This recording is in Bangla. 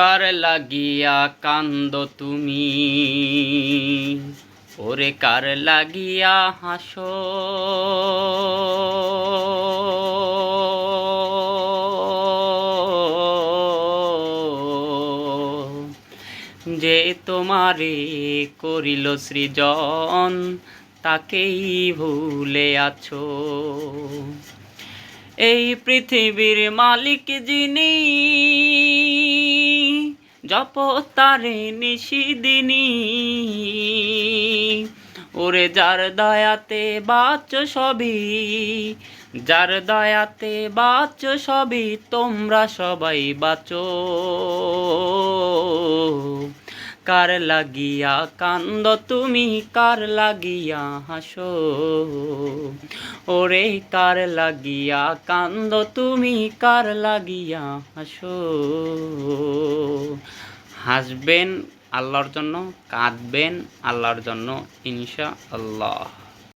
কার লাগিয়া কান্দ তুমি। ওরে কার লাগিয়া হাসো। যে তোমারে করিল সৃজন, তাকেই ভুলে আছো। এই পৃথিবীর মালিক যিনি জপ তারে নিশিদিনী ওরে যার দয়াতে বাচ সবই, যার দয়াতে বাচ সবই, তোমরা সবাই বাঁচো। কার লাগিয়া? কান্দ তুমি কার লাগিয়া? হাসো। ওরে কার লাগিয়া? কান্দ তুমি কার লাগিয়া? হাসো। হাসবেন আল্লাহর জন্য, কাঁদবেন আল্লাহর জন্য ইনশা আল্লাহ